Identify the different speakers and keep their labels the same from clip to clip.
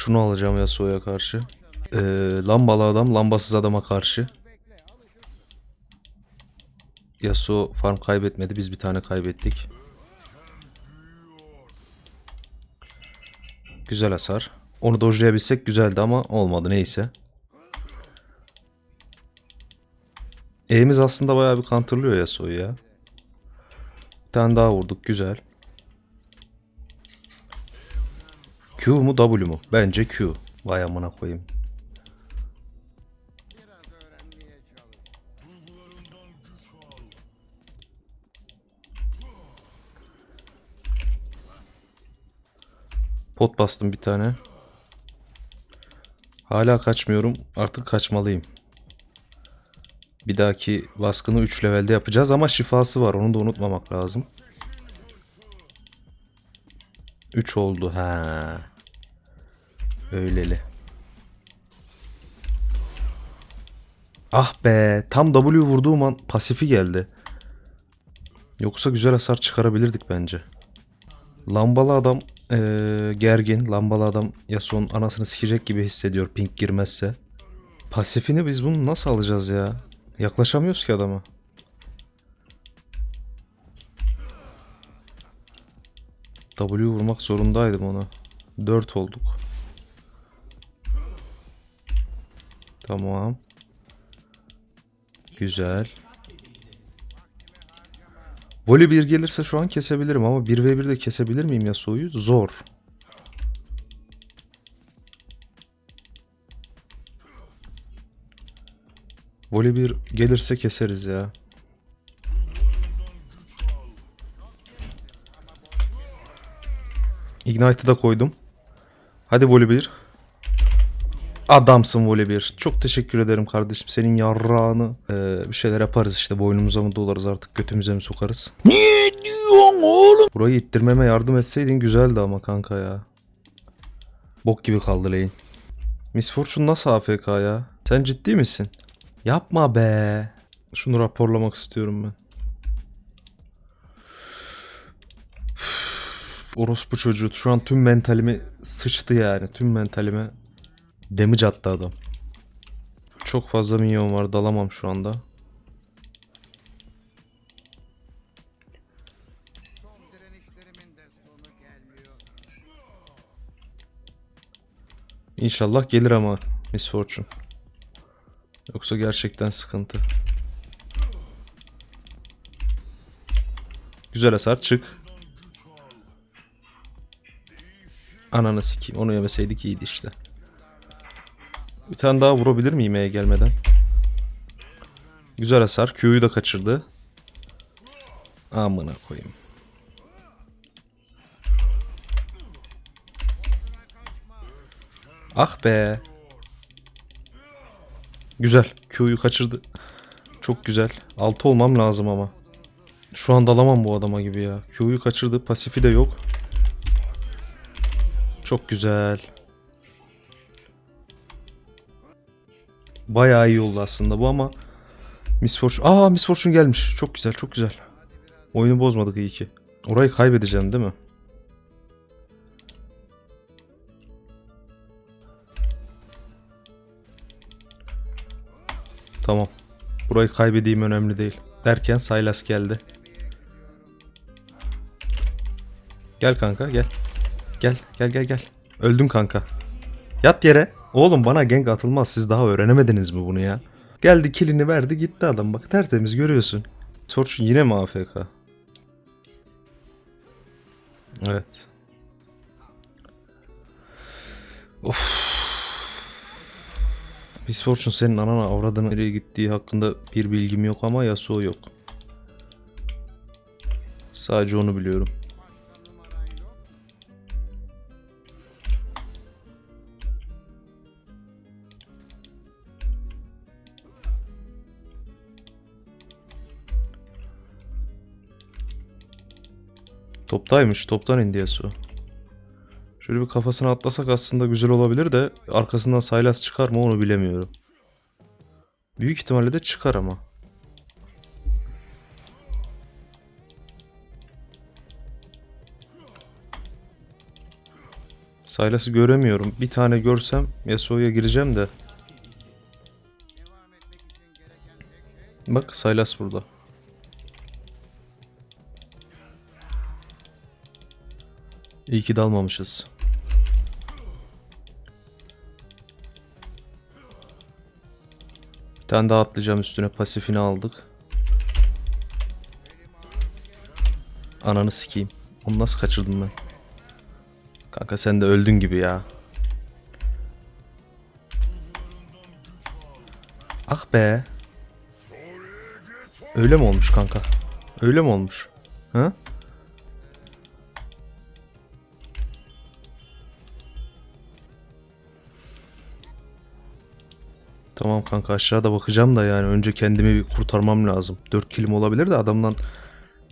Speaker 1: Şunu alacağım Yasuo'ya karşı. Ee, lambalı adam lambasız adama karşı. Yasuo farm kaybetmedi. Biz bir tane kaybettik. Güzel hasar. Onu dojlayabilsek güzeldi ama olmadı neyse. E'miz aslında bayağı bir counterlıyor Yasuo'yu ya. Bir tane daha vurduk güzel. Q mu W mu? Bence Q. Vay amına koyayım. Pot bastım bir tane. Hala kaçmıyorum. Artık kaçmalıyım. Bir dahaki baskını 3 levelde yapacağız ama şifası var. Onu da unutmamak lazım. 3 oldu. Ha. Öyleli. Ah be, tam W vurduğum an pasifi geldi. Yoksa güzel hasar çıkarabilirdik bence. Lambalı adam eee, gergin. Lambalı adam Yasuo'nun anasını sikecek gibi hissediyor pink girmezse. Pasifini biz bunu nasıl alacağız ya? Yaklaşamıyoruz ki adama. W vurmak zorundaydım ona. 4 olduk. Tamam. Güzel. Voli 1 gelirse şu an kesebilirim ama 1v1 de kesebilir miyim Yasuo'yu? Zor. Voli 1 gelirse keseriz ya. Ignite'ı da koydum. Hadi Voli 1. Adamsın Voli 1. Çok teşekkür ederim kardeşim. Senin yarrağını eee, bir şeyler yaparız işte. Boynumuza mı dolarız artık götümüze mi sokarız.
Speaker 2: Ne diyorsun oğlum?
Speaker 1: Burayı ittirmeme yardım etseydin güzeldi ama kanka ya. Bok gibi kaldı lane. Miss Fortune nasıl AFK ya? Sen ciddi misin? Yapma be. Şunu raporlamak istiyorum ben. Orospu çocuğu şu an tüm mentalimi sıçtı yani. Tüm mentalime damage attı adam. Çok fazla minyon var dalamam şu anda. İnşallah gelir ama Miss Fortune. Yoksa gerçekten sıkıntı. Güzel hasar çık. Ananı sikeyim. Onu yemeseydik iyiydi işte. Bir tane daha vurabilir miyim E'ye gelmeden? Güzel hasar. Q'yu da kaçırdı. Amına koyayım. Ah be. Güzel. Q'yu kaçırdı. Çok güzel. 6 olmam lazım ama. Şu an dalamam bu adama gibi ya. Q'yu kaçırdı. Pasifi de yok. Çok güzel. Bayağı iyi oldu aslında bu ama Miss Fortune... Aa Miss Fortune gelmiş. Çok güzel çok güzel. Oyunu bozmadık iyi ki. Orayı kaybedeceğim değil mi? Tamam. Burayı kaybedeyim önemli değil. Derken Sylas geldi. Gel kanka gel. Gel gel gel gel. Öldün kanka. Yat yere. Oğlum bana gank atılmaz. Siz daha öğrenemediniz mi bunu ya? Geldi kilini verdi gitti adam. Bak tertemiz görüyorsun. Fortune yine mi AFK? Evet. Of. Miss Fortune senin anana avradına nereye gittiği hakkında bir bilgim yok ama Yasuo yok. Sadece onu biliyorum. Toptaymış. Toptan indi Yasuo. Şöyle bir kafasına atlasak aslında güzel olabilir de arkasından Sylas çıkar mı onu bilemiyorum. Büyük ihtimalle de çıkar ama. Sylas'ı göremiyorum. Bir tane görsem Yasuo'ya gireceğim de. Bak Sylas burada. İyi ki dalmamışız. Bir tane daha atlayacağım üstüne. Pasifini aldık. Ananı sikeyim. Onu nasıl kaçırdım ben? Kanka sen de öldün gibi ya. Ah be. Öyle mi olmuş kanka? Öyle mi olmuş? Ha? Tamam kanka aşağıda bakacağım da yani önce kendimi bir kurtarmam lazım. 4 kilim olabilir de adamdan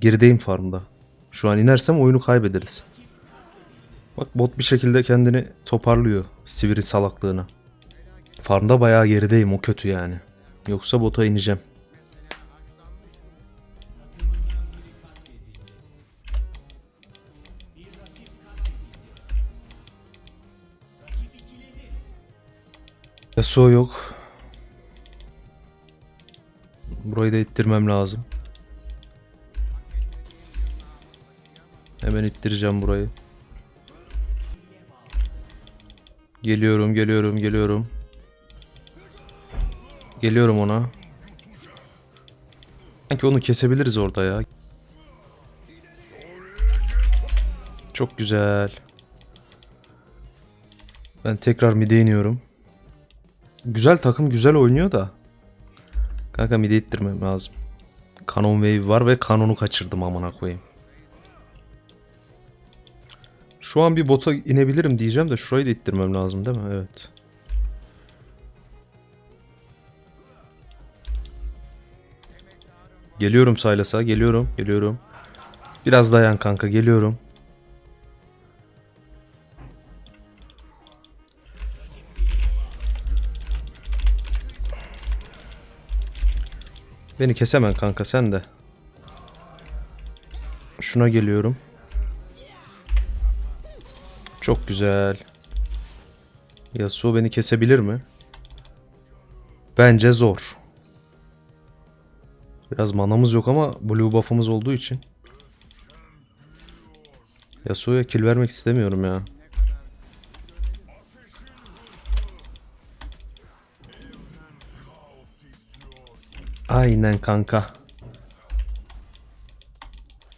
Speaker 1: gerideyim farmda. Şu an inersem oyunu kaybederiz. Bak bot bir şekilde kendini toparlıyor sivri salaklığına. Farmda bayağı gerideyim o kötü yani. Yoksa bota ineceğim. Yasuo yok. Burayı da ittirmem lazım. Hemen ittireceğim burayı. Geliyorum, geliyorum, geliyorum. Geliyorum ona. Sanki onu kesebiliriz orada ya. Çok güzel. Ben tekrar mid'e iniyorum. Güzel takım güzel oynuyor da. Kanka mid'e ittirmem lazım. Kanon wave var ve kanonu kaçırdım amına koyayım. Şu an bir bota inebilirim diyeceğim de şurayı da ittirmem lazım değil mi? Evet. Geliyorum Saylas'a. Geliyorum. Geliyorum. Biraz dayan kanka. Geliyorum. Beni kesemen kanka sen de. Şuna geliyorum. Çok güzel. Yasuo beni kesebilir mi? Bence zor. Biraz manamız yok ama blue buff'ımız olduğu için. Yasuo'ya kill vermek istemiyorum ya. Aynen kanka.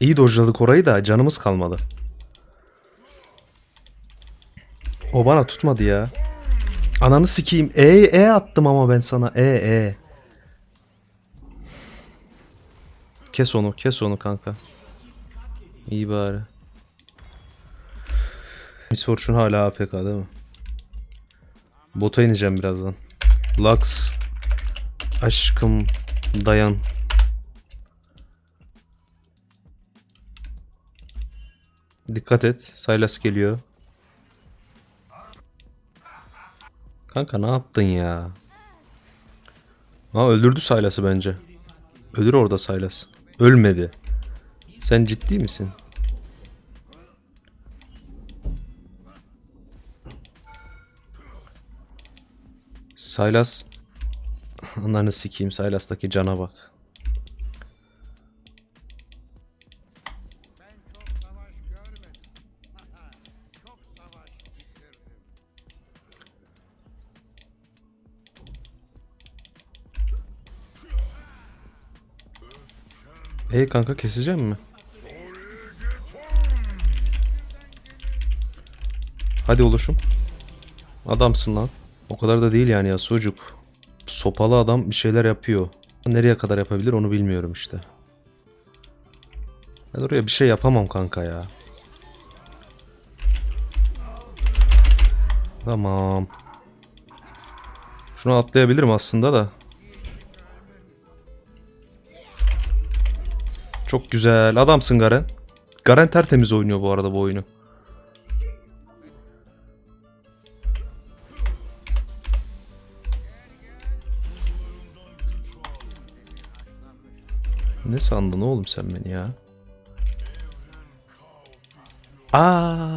Speaker 1: İyi dojladık orayı da canımız kalmadı. O bana tutmadı ya. Ananı sikeyim. E e attım ama ben sana. E e. Kes onu, kes onu kanka. İyi bari. Miss Fortune hala AFK değil mi? Bota ineceğim birazdan. Lux. Aşkım dayan. Dikkat et. Silas geliyor. Kanka ne yaptın ya? Ha öldürdü Silas'ı bence. Ölür orada Silas. Ölmedi. Sen ciddi misin? Silas Ananı sikeyim Silas'taki cana bak. E kanka keseceğim mi? Hadi oluşum. Adamsın lan. O kadar da değil yani ya sucuk. Sopalı adam bir şeyler yapıyor. Nereye kadar yapabilir onu bilmiyorum işte. Ben oraya bir şey yapamam kanka ya. Tamam. Şunu atlayabilirim aslında da. Çok güzel. Adamsın Garen. Garen tertemiz oynuyor bu arada bu oyunu. Ne sandın oğlum sen beni ya? Aa.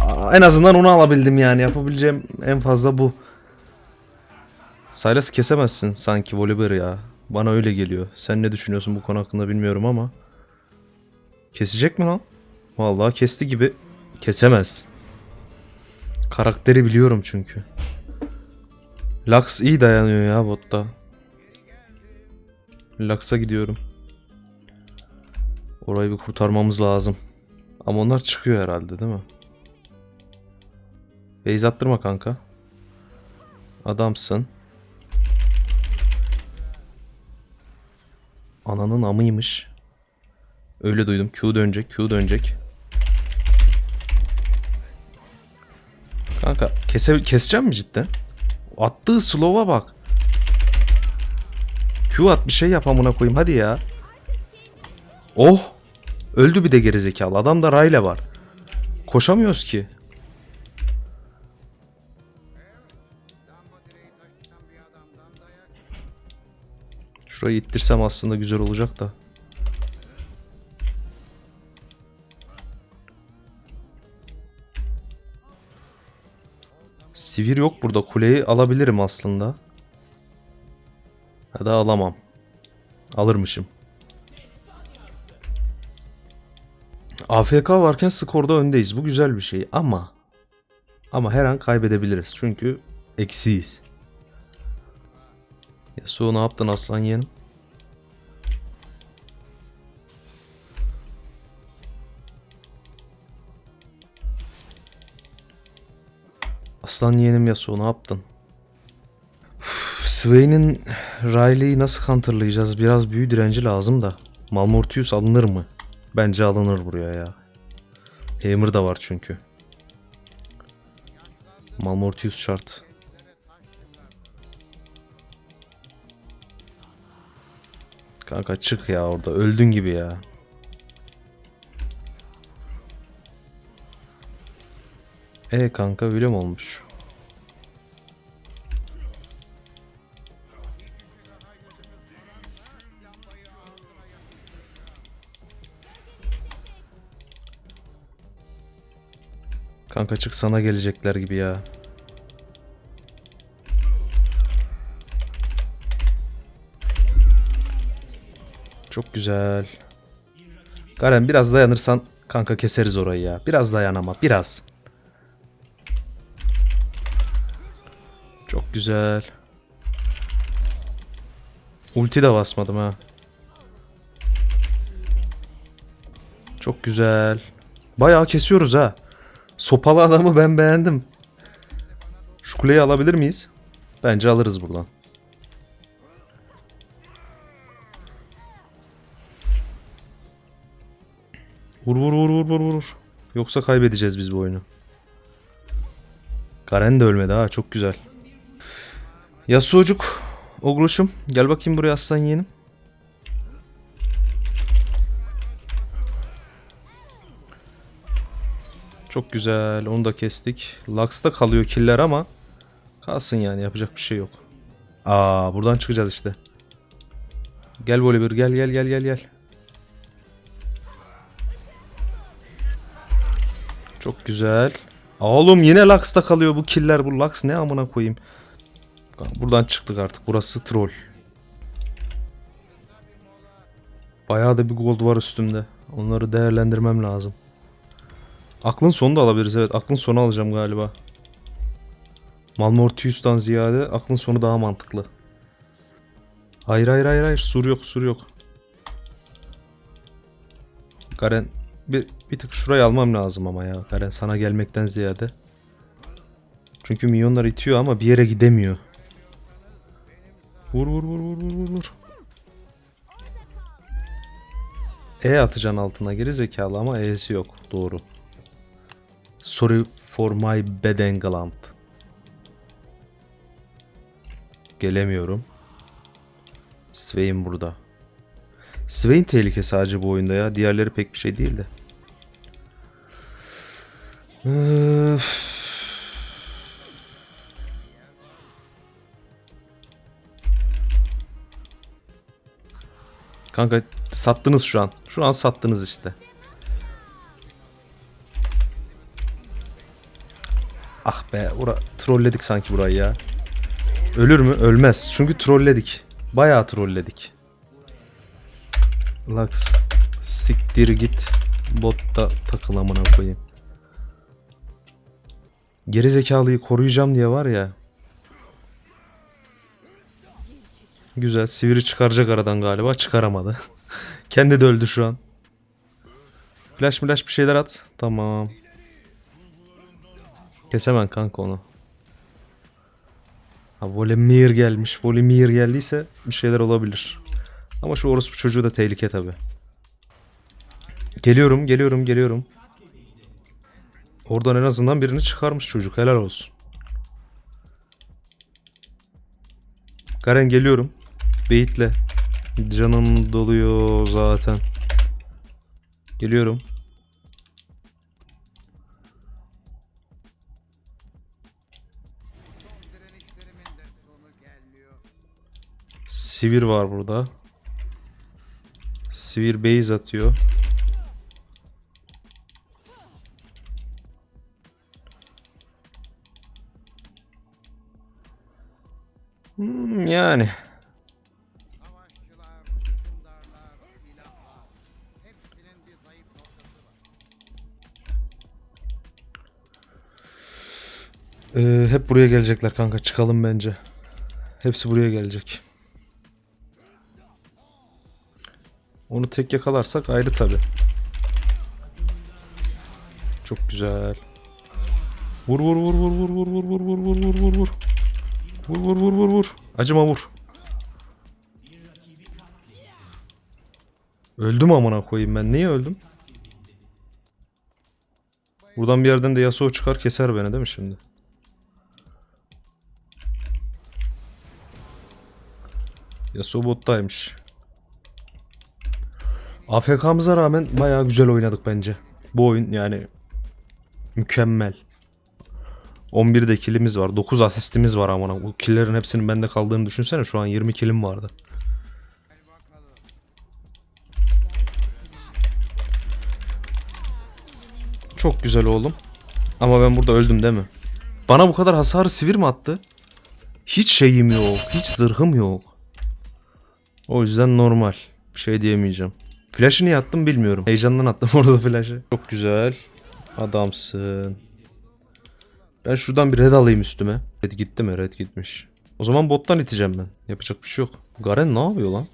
Speaker 1: Aa, en azından onu alabildim yani. Yapabileceğim en fazla bu. Silas'ı kesemezsin sanki Volibear ya. Bana öyle geliyor. Sen ne düşünüyorsun bu konu hakkında bilmiyorum ama. Kesecek mi lan? Vallahi kesti gibi. Kesemez. Karakteri biliyorum çünkü. Lux iyi dayanıyor ya botta. Lux'a gidiyorum. Orayı bir kurtarmamız lazım. Ama onlar çıkıyor herhalde değil mi? Beyz attırma kanka. Adamsın. Ananın amıymış. Öyle duydum. Q dönecek, Q dönecek. Kanka kese keseceğim mi cidden? Attığı slow'a bak. Q at bir şey yap amına koyayım hadi ya. Oh! Öldü bir de gerizekalı. Adamda Rayle var. Koşamıyoruz ki. Şurayı ittirsem aslında güzel olacak da. Sivir yok burada. Kuleyi alabilirim aslında. Ya da alamam. Alırmışım. AFK varken skorda öndeyiz. Bu güzel bir şey ama ama her an kaybedebiliriz. Çünkü eksiyiz. Yasuo ne yaptın aslan yeğenim? Aslan yeğenim Yasuo ne yaptın? Swain'in Riley'i nasıl counterlayacağız? Biraz büyü direnci lazım da. Malmortius alınır mı? Bence alınır buraya ya. Hammer da var çünkü. Malmortius şart. Kanka çık ya orada. Öldün gibi ya. E kanka öyle olmuş? Kanka çık sana gelecekler gibi ya. Çok güzel. Garen biraz dayanırsan kanka keseriz orayı ya. Biraz dayan ama biraz. Çok güzel. Ulti de basmadım ha. Çok güzel. Bayağı kesiyoruz ha. Sopalı adamı ben beğendim. Şu kuleyi alabilir miyiz? Bence alırız buradan. Vur vur vur vur vur vur. Yoksa kaybedeceğiz biz bu oyunu. Garen de ölmedi ha çok güzel. Yasuo'cuk. Ogloş'um gel bakayım buraya aslan yeğenim. Çok güzel onu da kestik. Lux'ta kalıyor killer ama kalsın yani yapacak bir şey yok. Aa buradan çıkacağız işte. Gel Volibear gel gel gel gel gel. Çok güzel. Oğlum yine Lux'ta kalıyor bu killer. Bu Lux ne amına koyayım. Buradan çıktık artık. Burası troll. Bayağı da bir gold var üstümde. Onları değerlendirmem lazım. Aklın sonu da alabiliriz evet. Aklın sonu alacağım galiba. Malmortius'tan ziyade aklın sonu daha mantıklı. Hayır hayır hayır hayır. Sur yok sur yok. Garen bir, bir tık şurayı almam lazım ama ya. Garen sana gelmekten ziyade. Çünkü milyonlar itiyor ama bir yere gidemiyor. Vur vur vur vur vur vur. E atacaksın altına geri zekalı ama E'si yok. Doğru. Sorry for my bad England. Gelemiyorum. Swain burada. Swain tehlike sadece bu oyunda ya. Diğerleri pek bir şey değildi. Öf. Kanka sattınız şu an. Şu an sattınız işte. Ah be ura trolledik sanki burayı ya. Ölür mü? Ölmez. Çünkü trolledik. Bayağı trolledik. Lux siktir git. Botta takıl amına koyayım. Geri zekalıyı koruyacağım diye var ya. Güzel. Sivri çıkaracak aradan galiba. Çıkaramadı. Kendi de öldü şu an. Flash flash bir şeyler at. Tamam. Kesemem kanka onu. Ha Volimir gelmiş. Volimir geldiyse bir şeyler olabilir. Ama şu orospu çocuğu da tehlike tabi. Geliyorum, geliyorum, geliyorum. Oradan en azından birini çıkarmış çocuk. Helal olsun. Garen geliyorum. Beyitle. Canım doluyor zaten. Geliyorum. Sivir var burada. Sivir base atıyor. Hmm, yani. Ee, hep buraya gelecekler kanka. Çıkalım bence. Hepsi buraya gelecek. Onu tek yakalarsak ayrı tabi. Çok güzel. Vur vur vur vur vur vur vur vur vur vur vur vur vur. Vur vur vur vur vur. Acıma vur. Öldüm amına koyayım ben. Niye öldüm? Buradan bir yerden de Yasuo çıkar keser beni değil mi şimdi? Yasuo bottaymış. AFK'mıza rağmen bayağı güzel oynadık bence. Bu oyun yani mükemmel. 11'de killimiz var. 9 asistimiz var amına. Bu killerin hepsinin bende kaldığını düşünsene. Şu an 20 killim vardı. Çok güzel oğlum. Ama ben burada öldüm değil mi? Bana bu kadar hasarı sivir mi attı? Hiç şeyim yok. Hiç zırhım yok. O yüzden normal. Bir şey diyemeyeceğim. Flash'ı niye attım bilmiyorum. Heyecandan attım orada flash'ı. Çok güzel. Adamsın. Ben şuradan bir red alayım üstüme. Red gitti mi? Red gitmiş. O zaman bottan iteceğim ben. Yapacak bir şey yok. Garen ne yapıyor lan?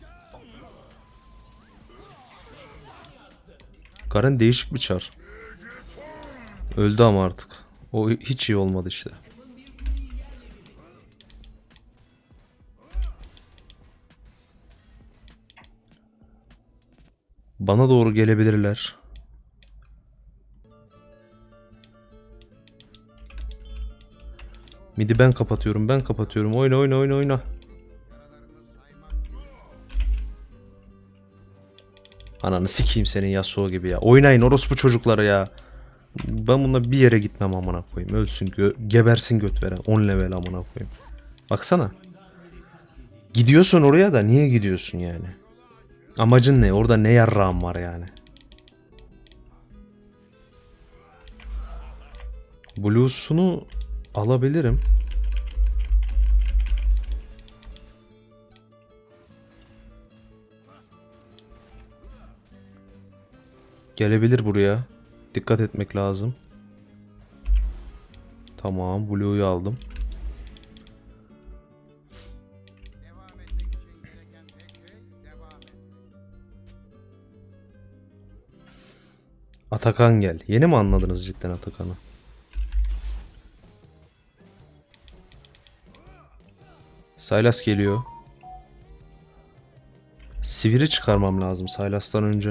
Speaker 1: Garen değişik bir çar. Öldü ama artık. O hiç iyi olmadı işte. Bana doğru gelebilirler. Midi ben kapatıyorum, ben kapatıyorum. Oyna, oyna, oyna, oyna. Ananı sikeyim senin Yasuo gibi ya. Oynayın orospu çocukları ya. Ben bununla bir yere gitmem amına koyayım. Ölsün, gö- gebersin göt veren. 10 level amına koyayım. Baksana. Gidiyorsun oraya da niye gidiyorsun yani? Amacın ne? Orada ne yarrağın var yani? Blues'unu alabilirim. Gelebilir buraya. Dikkat etmek lazım. Tamam, Blue'yu aldım. Atakan gel. Yeni mi anladınız cidden Atakan'ı? Saylas geliyor. Sivri çıkarmam lazım Saylas'tan önce.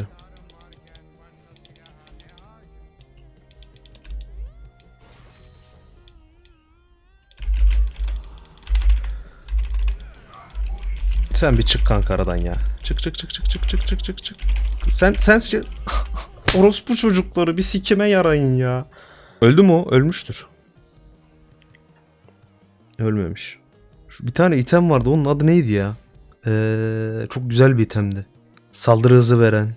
Speaker 1: Sen bir çık kanka aradan ya. Çık çık çık çık çık çık çık çık çık. Sen sen çık- Orospu çocukları bir sikime yarayın ya. Öldü mü o? Ölmüştür. Ölmemiş. Şu bir tane item vardı. Onun adı neydi ya? Ee, çok güzel bir itemdi. Saldırı hızı veren.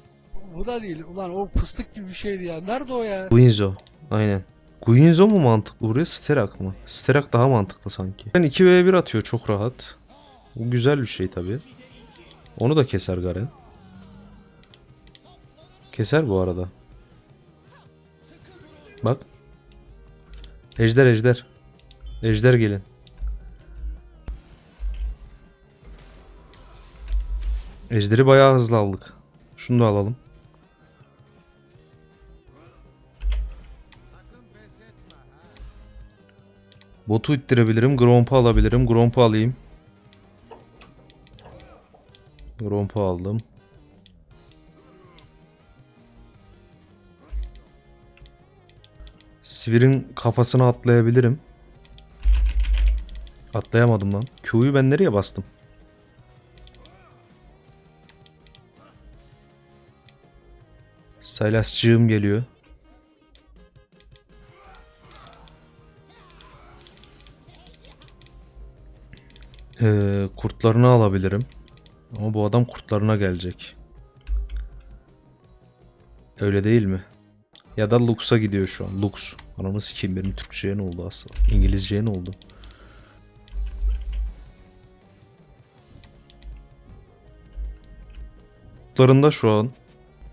Speaker 3: Bu da değil. Ulan o fıstık gibi bir şeydi ya. Nerede o ya?
Speaker 1: Winzo. Aynen. Guinzo mu mantıklı buraya? Sterak mı? Sterak daha mantıklı sanki. Yani 2v1 atıyor çok rahat. Bu güzel bir şey tabi. Onu da keser Garen. Keser bu arada. Bak. Ejder ejder. Ejder gelin. Ejderi bayağı hızlı aldık. Şunu da alalım. Botu ittirebilirim. Gromp'u alabilirim. Gromp'u alayım. Gromp'u aldım. Sivir'in kafasına atlayabilirim. Atlayamadım lan. Q'yu ben nereye bastım? Saylasçığım geliyor. Ee, kurtlarını alabilirim. Ama bu adam kurtlarına gelecek. Öyle değil mi? Ya da Lux'a gidiyor şu an. Lux. Ananı sikeyim benim Türkçe'ye ne oldu aslında? İngilizce'ye ne oldu? Kurtlarında şu an.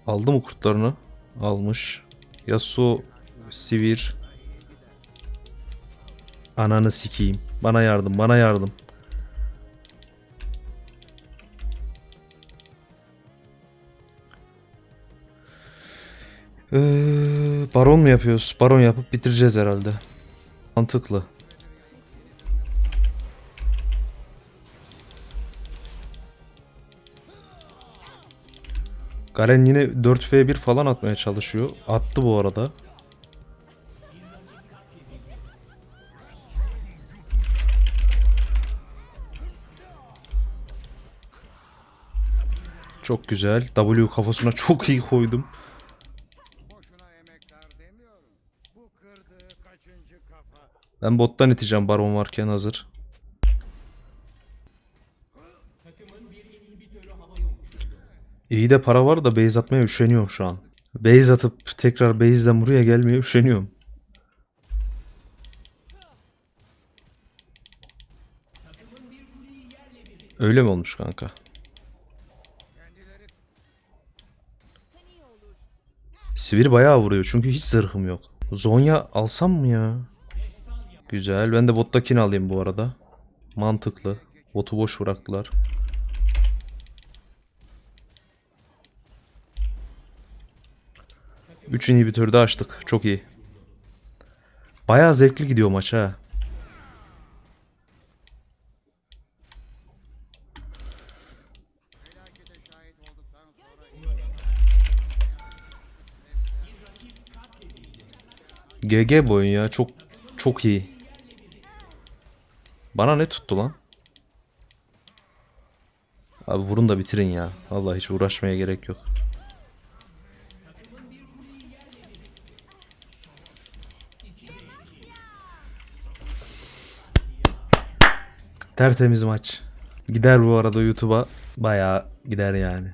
Speaker 1: Aldı mı kurtlarını? Almış. Yasuo, Sivir. Ananı sikeyim. Bana yardım, bana yardım. Ee, baron mu yapıyoruz? Baron yapıp bitireceğiz herhalde. Mantıklı. Garen yine 4v1 falan atmaya çalışıyor. Attı bu arada. Çok güzel. W kafasına çok iyi koydum. Ben bottan iteceğim baron varken hazır. İyi de para var da base atmaya üşeniyorum şu an. Base atıp tekrar base'den buraya gelmeye üşeniyorum. Öyle mi olmuş kanka? Sivir bayağı vuruyor çünkü hiç zırhım yok. Zonya alsam mı ya? Güzel. Ben de bottakini alayım bu arada. Mantıklı. Botu boş bıraktılar. Üç inhibitörü de açtık. Çok iyi. Bayağı zevkli gidiyor maç ha. GG bu oyun ya. Çok çok iyi. Bana ne tuttu lan? Abi vurun da bitirin ya. Vallahi hiç uğraşmaya gerek yok. Tertemiz maç. Gider bu arada YouTube'a. Bayağı gider yani.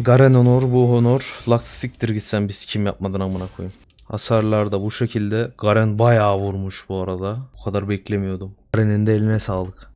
Speaker 1: Garen Honor, bu Honor. Lux siktir gitsen biz kim yapmadan amına koyayım. Hasarlarda bu şekilde. Garen bayağı vurmuş bu arada. O kadar beklemiyordum. Garen'in de eline sağlık.